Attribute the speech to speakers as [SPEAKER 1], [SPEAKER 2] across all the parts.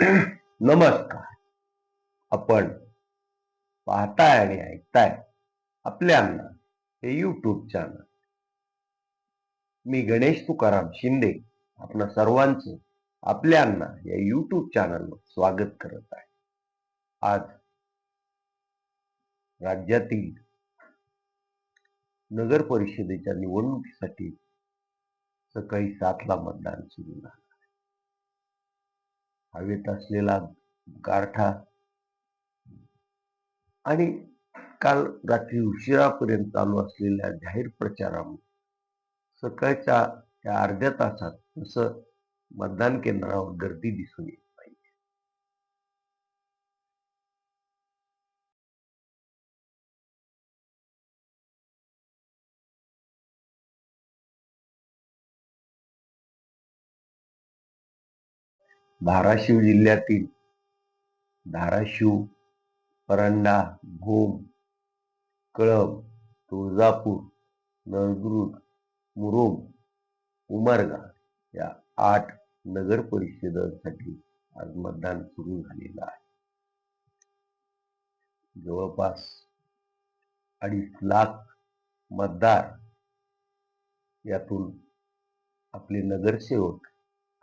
[SPEAKER 1] नमस्कार. आपण पाहताय आणि ऐकताय आपल्यांना हे युट्यूब चॅनल मी गणेश तुकाराम शिंदे आपणा सर्वांचं आपल्यांना या युट्यूब चॅनलवर स्वागत करत आहे. आज राज्यातील नगर परिषदेच्या निवडणुकीसाठी सकाळी सातला मतदान सुरू झालं. हवेत असलेला गारठा. आणि काल रात्री उशिरापर्यंत चालू असलेल्या जाहीर प्रचारामुळे सकाळच्या त्या अर्ध्या तासात तसं मतदान केंद्रावर गर्दी दिसून येत. धाराशिव जिल्ह्यातील धाराशिव परंडा भूम कळंब तुळजापूर नळदुर्ग मुरुम उमरगा या आठ नगर परिषदांसाठी आज मतदान सुरू झालेलं आहे. जवळपास अडीच लाख मतदार यातून आपले नगरसेवक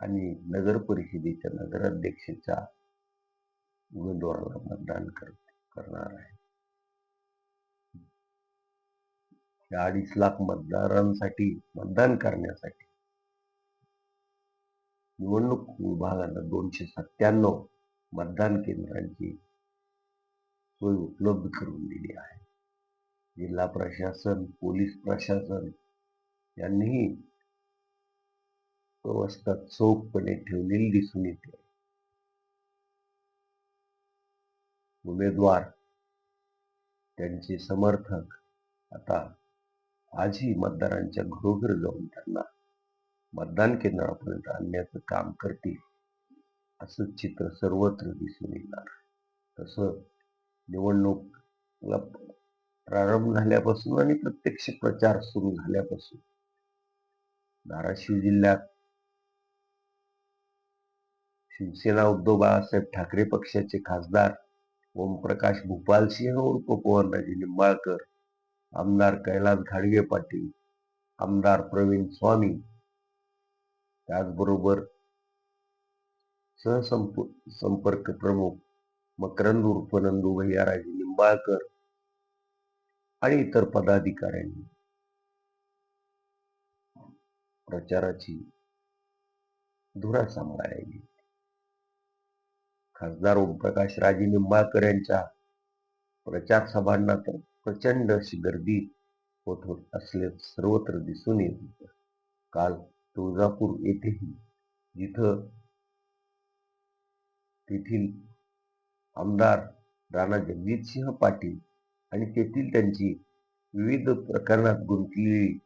[SPEAKER 1] आणि नगर परिषदेच्या नगराध्यक्षाच्या उमेदवाराला मतदान कर करणार आहे. या अडीच लाख मतदारांसाठी मतदान करण्यासाठी निवडणूक विभागानं दोनशे सत्त्याण्णव मतदान केंद्रांची सोय उपलब्ध करून दिली आहे. जिल्हा प्रशासन पोलीस प्रशासन यांनीही व्यवस्था चोखपणे ठेवलेली दिसून येते. उमेदवार त्यांचे समर्थक आता आजही मतदारांच्या घरोघर जाऊन त्यांना मतदान केंद्रापर्यंत आणण्याचं काम करतील असं चित्र सर्वत्र दिसून येणार. तसं निवडणूक प्रारंभ झाल्यापासून आणि प्रत्यक्ष प्रचार सुरू झाल्यापासून धाराशिव जिल्ह्यात शिवसेना उद्धव बाळासाहेब ठाकरे पक्षाचे खासदार ओमप्रकाश भूपालसिंह उर्फ पवनराजे निंबाळकर आमदार कैलास घाडगे पाटील आमदार प्रवीण स्वामी. त्याचबरोबर सहसंप संपर्क प्रमुख मकरंद उर्फ नंदू भैयाराजे निंबाळकर आणि इतर पदाधिकाऱ्यांनी प्रचाराची धुरा सांभाळली खासदार ओमप्रकाश राजे निंबाळकर यांच्या प्रचार सभांना तर प्रचंड अशी गर्दी होत होत असले सर्वत्र दिसून येत होत. काल तुळजापूर येथेही जिथं तेथील आमदार राणा जगजितसिंह पाटील आणि तेथील त्यांची विविध प्रकरणात गुंतलेली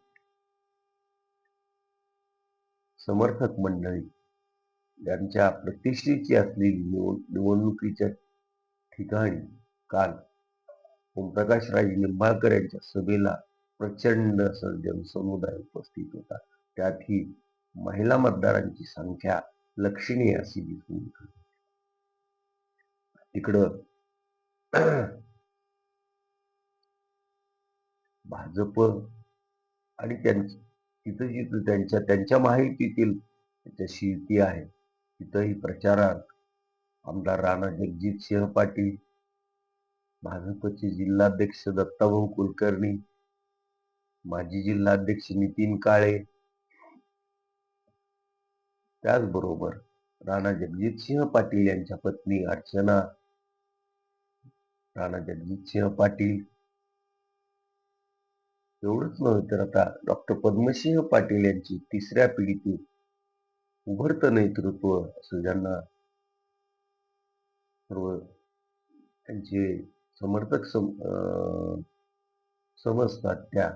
[SPEAKER 1] समर्थक मंडळी यांच्या प्रतिष्ठेची असलेली निवडणुकीच्या ठिकाणी काल ओमप्रकाश राजे निंबाळकर यांच्या सभेला प्रचंड असं जनसमुदाय उपस्थित होता. त्यातही महिला मतदारांची संख्या लक्षणीय अशी दिसून तिकडं भाजप आणि त्यांची तिथं जिथं त्यांच्या त्यांच्या माहितीतील त्याच्याशी युती आहे तिथंही प्रचारात आमदार राणा जगजित सिंह पाटील भाजपचे जिल्हाध्यक्ष दत्ताभाऊ कुलकर्णी माजी जिल्हाध्यक्ष नितीन काळे. त्याचबरोबर राणा जगजित सिंह पाटील यांच्या पत्नी अर्चना राणा जगजित सिंह पाटील. एवढंच नव्हे तर आता डॉक्टर पद्मसिंह पाटील यांची तिसऱ्या पिढीतील उभरतं नेतृत्व असं ज्यांना सर्व त्यांचे समर्थक सम समजतात त्या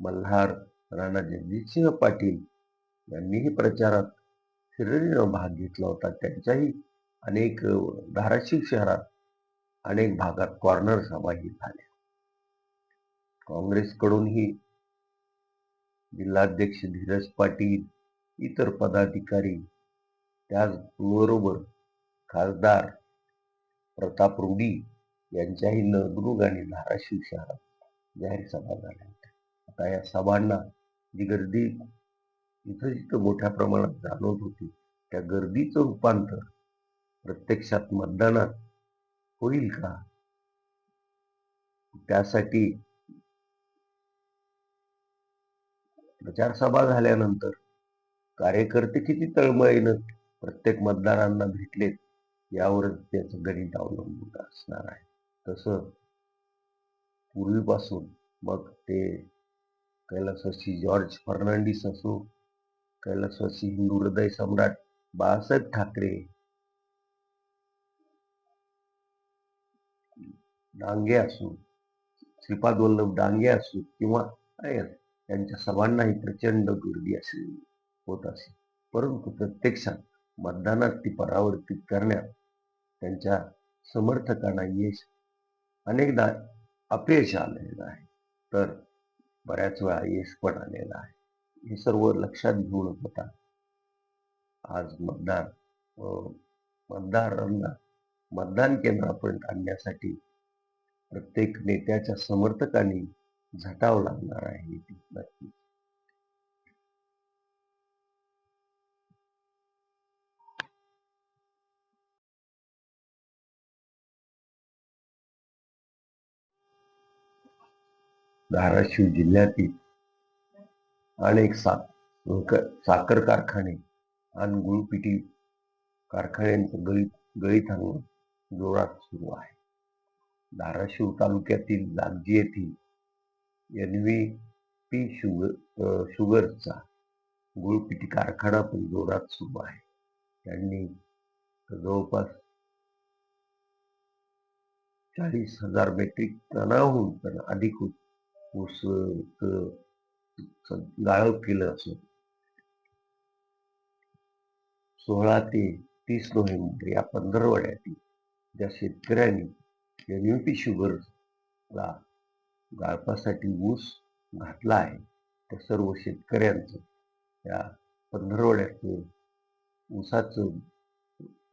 [SPEAKER 1] मल्हार राणा जगजितसिंह पाटील यांनीही प्रचारात शिरडीनं भाग घेतला होता. त्यांच्याही अनेक धाराशिव शहरात अनेक भागात कॉर्नर सभाही झाल्या. काँग्रेसकडूनही जिल्हाध्यक्ष धीरज पाटील इतर पदाधिकारी त्याचबरोबर खासदार प्रताप रुडी यांच्याही नळदुर्ग आणि धाराशिव शहरात जाहीर सभा झाल्या होत्या. आता या सभांना जी गर्दी इथं जिथं मोठ्या प्रमाणात जाणवत होती त्या गर्दीचं रूपांतर प्रत्यक्षात मतदानात होईल का? त्यासाठी प्रचारसभा झाल्यानंतर कार्यकर्ते किती तळमळीनं प्रत्येक मतदारांना भेटलेत यावरच त्याचं गणित अवलंबून असणार आहे. तसं पूर्वीपासून मग ते कैलासवासी जॉर्ज फर्नांडिस असो कैलासवासी हिंदू हृदय सम्राट बाळासाहेब ठाकरे डांगे असो श्रीपाद वल्लभ डांगे असो किंवा त्यांच्या सभांनाही प्रचंड गर्दी असेल. होत असे. परंतु प्रत्यक्षात मतदानात ती परावर्तित करण्यात त्यांच्या समर्थकांना यश अनेकदा अपयश आलेलं आहे. तर बऱ्याच वेळा यश पण आलेलं आहे. हे सर्व लक्षात घेऊन होता. आज मतदार मतदारांना मतदान केंद्रापर्यंत आणण्यासाठी प्रत्येक नेत्याच्या समर्थकांनी झटाव लागणार आहे नक्की धाराशिव जिल्ह्यातील अनेक साखर कारखाने आणि गुळपिटी कारखान्यांचं गळीत गळीत जोरात सुरू आहे. धाराशिव तालुक्यातील लागजी येथील एन व्ही पी शुगर शुगरचा गुळपिटी कारखाना पण जोरात सुरू आहे. त्यांनी जवळपास चाळीस हजार मेट्रिक टनाहून पण अधिक ऊस गाळप केलं असं सोळा ते तीस नोव्हेंबर या पंधरवड्यातील ज्या शेतकऱ्यांनी एमयूपी शुगरला गाळपासाठी ऊस घातला आहे त्या सर्व शेतकऱ्यांचं या पंधरवड्याचं ऊसाचं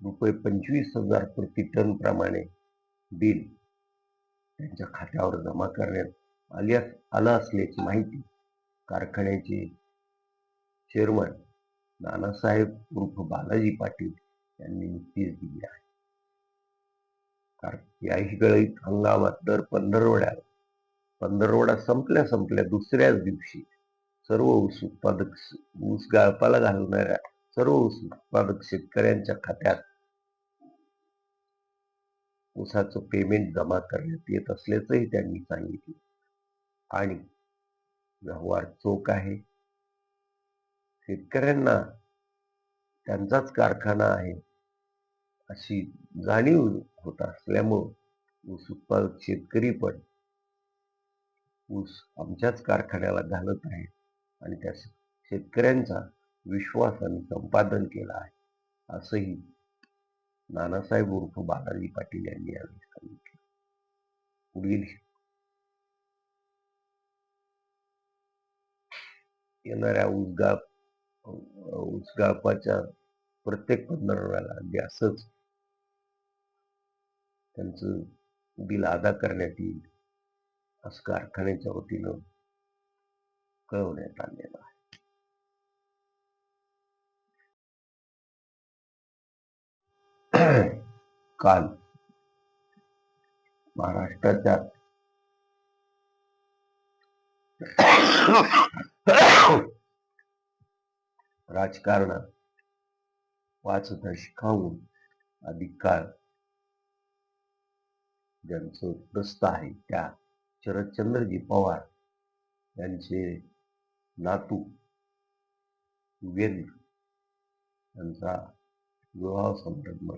[SPEAKER 1] रुपये पंचवीस हजार प्रति टन प्रमाणे बिल त्यांच्या खात्यावर जमा करण्यात आली आला असल्याची माहिती कारखान्याचे चेअरमन नानासाहेब उर्फ बालाजी पाटील यांनी नुकतीच दिली आहे. याही गळीत हंगामात दर पंधरवड्याला पंधरवडा संपल्या संपल्या दुसऱ्याच दिवशी सर्व ऊस उत्पादक ऊस गाळपाला घालणाऱ्या सर्व ऊस उत्पादक शेतकऱ्यांच्या खात्यात ऊसाचं पेमेंट जमा करण्यात येत असल्याचंही त्यांनी सांगितलं. आणि व्यवहार चोख आहे. शेतकऱ्यांना त्यांचाच कारखाना आहे अशी जाणीव होत असल्यामुळं ऊस उत्पादक शेतकरी पण ऊस आमच्याच कारखान्याला घालत आहे आणि त्या शेतकऱ्यांचा विश्वास आणि संपादन केला आहे असंही नानासाहेब उर्फ बालाजी पाटील यांनी यावेळी सांगितलं. पुढील येणाऱ्या उद्गाप उद्गापाच्या प्रत्येक पंधरवड्याला अगदी असंच त्यांचं बिल अदा करण्यात येईल असं कारखान्याच्या वतीनं कळवण्यात आलेलं आहे. काल महाराष्ट्राच्या राजकारणात पाच दशकाहून अधिक काळ ज्यांचं प्रस्त आहे त्या शरदचंद्रजी पवार यांचे नातू युगेंद्र यांचा विवाह समारंभ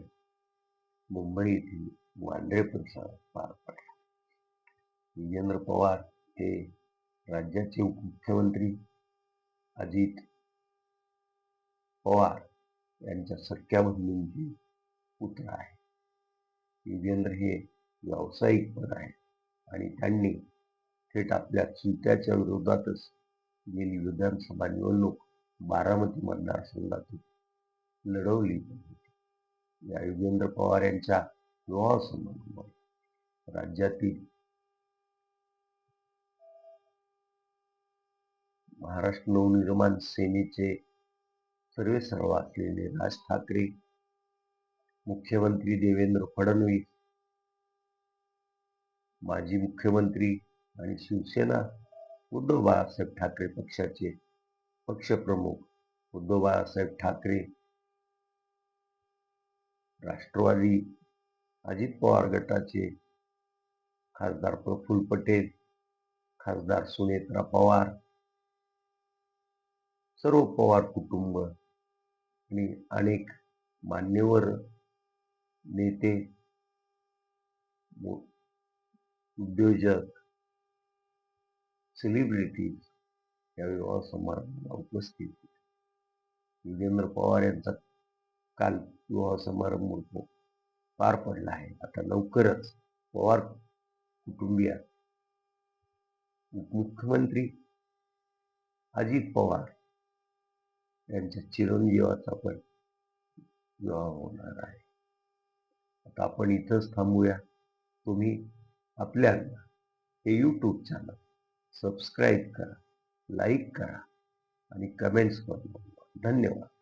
[SPEAKER 1] मुंबई येथील वांद्रे परिसरात पार पडला. युगेंद्र पवार हे राज्याचे उपमुख्यमंत्री अजित पवार यांच्या सख्या बहिणींची पुत्र आहे. योगेंद्र हे व्यावसायिक पण आहे आणि त्यांनी थेट आपल्या चुलत्याच्या विरोधातच गेली विधानसभा निवडणूक बारामती मतदारसंघातून लढवली होती. या युगेंद्र पवार यांच्या विवाह राज्यातील महाराष्ट्र नवनिर्माण सेनेचे सर्वे सर्व असलेले राज ठाकरे मुख्यमंत्री देवेंद्र फडणवीस माजी मुख्यमंत्री आणि शिवसेना उद्धव बाळासाहेब ठाकरे पक्षाचे पक्षप्रमुख उद्धव बाळासाहेब ठाकरे राष्ट्रवादी अजित पवार गटाचे खासदार प्रफुल्ल पटेल खासदार सुनेत्रा पवार सर्व पवार कुटुंब आणि अनेक मान्यवर नेते उद्योजक सेलिब्रिटीज या विवाह समारंभाला उपस्थित होते. युगेंद्र पवार यांचा काल विवाह समारंभ पार पडला आहे. आता लवकरच पवार कुटुंबिया. मुख्यमंत्री अजित पवार त्यांच्या चिरंजीवाचा पण विवाह होणार आहे. आता आपण इथंच थांबूया. तुम्ही आपल्या हे यूट्यूब चॅनल सबस्क्राईब करा लाईक करा आणि कमेंट्स करून धन्यवाद.